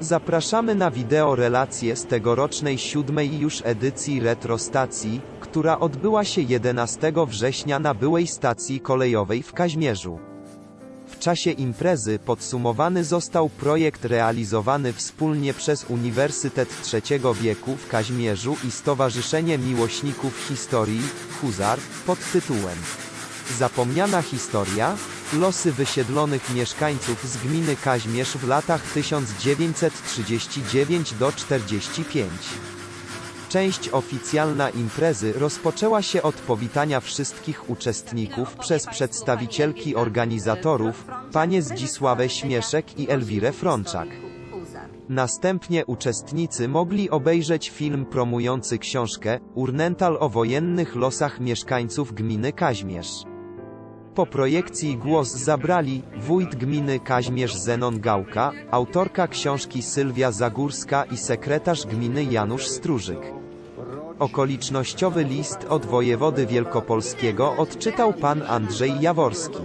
Zapraszamy na wideo relację z tegorocznej siódmej już edycji Retrostacji, która odbyła się 11 września na byłej stacji kolejowej w Kaźmierzu. W czasie imprezy podsumowany został projekt realizowany wspólnie przez Uniwersytet Trzeciego Wieku w Kaźmierzu i Stowarzyszenie Miłośników Historii, Huzar, pod tytułem Zapomniana historia? Losy wysiedlonych mieszkańców z gminy Kaźmierz w latach 1939 do 45. Część oficjalna imprezy rozpoczęła się od powitania wszystkich uczestników przez przedstawicielki organizatorów, panie Zdzisławę Śmieszek i Elwirę Frączak. Następnie uczestnicy mogli obejrzeć film promujący książkę Urnental o wojennych losach mieszkańców gminy Kaźmierz. Po projekcji głos zabrali wójt gminy Kaźmierz Zenon Gałka, autorka książki Sylwia Zagórska i sekretarz gminy Janusz Strużyk. Okolicznościowy list od wojewody wielkopolskiego odczytał pan Andrzej Jaworski.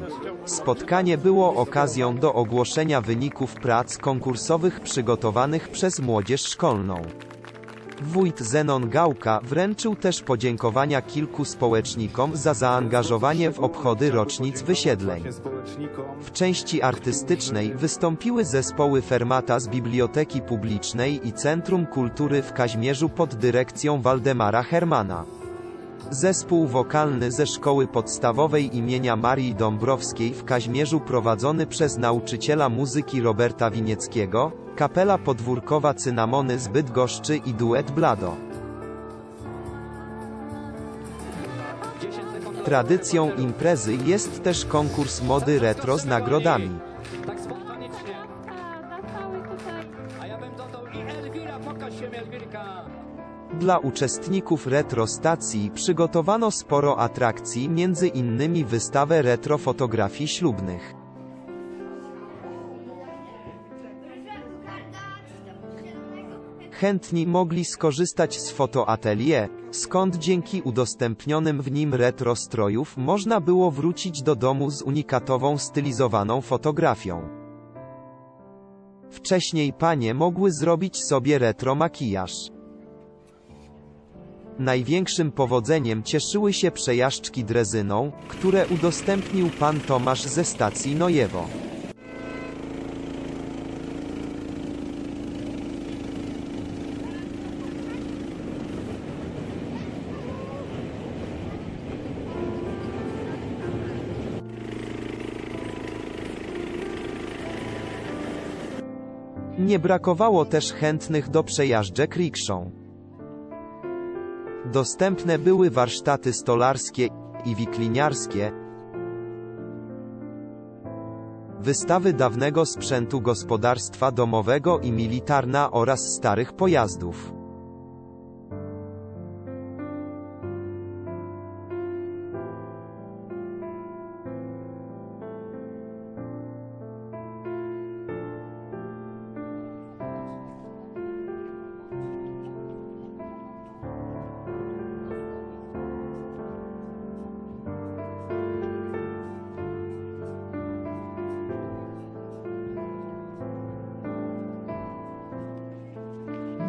Spotkanie było okazją do ogłoszenia wyników prac konkursowych przygotowanych przez młodzież szkolną. Wójt Zenon Gałka wręczył też podziękowania kilku społecznikom za zaangażowanie w obchody rocznic wysiedleń. W części artystycznej wystąpiły zespoły Fermata z Biblioteki Publicznej i Centrum Kultury w Kaźmierzu pod dyrekcją Waldemara Hermana. Zespół wokalny ze szkoły podstawowej imienia Marii Dąbrowskiej w Kaźmierzu prowadzony przez nauczyciela muzyki Roberta Winieckiego, kapela podwórkowa Cynamony z Bydgoszczy i duet Blado. Tradycją imprezy jest też konkurs mody retro z nagrodami. Dla uczestników retro stacji przygotowano sporo atrakcji, między innymi wystawę retro fotografii ślubnych. Chętni mogli skorzystać z fotoatelier, skąd dzięki udostępnionym w nim retro strojów można było wrócić do domu z unikatową stylizowaną fotografią. Wcześniej panie mogły zrobić sobie retro makijaż. Największym powodzeniem cieszyły się przejażdżki drezyną, które udostępnił pan Tomasz ze stacji Nojewo. Nie brakowało też chętnych do przejażdżek rikszą. Dostępne były warsztaty stolarskie i wikliniarskie, wystawy dawnego sprzętu gospodarstwa domowego i militarna oraz starych pojazdów.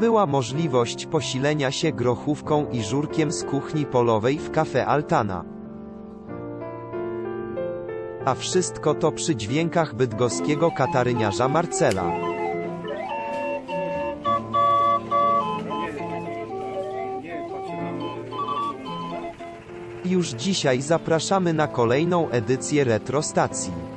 Była możliwość posilenia się grochówką i żurkiem z kuchni polowej w kafe Altana. A wszystko to przy dźwiękach bydgoskiego kataryniarza Marcela. Już dzisiaj zapraszamy na kolejną edycję Retro Stacji.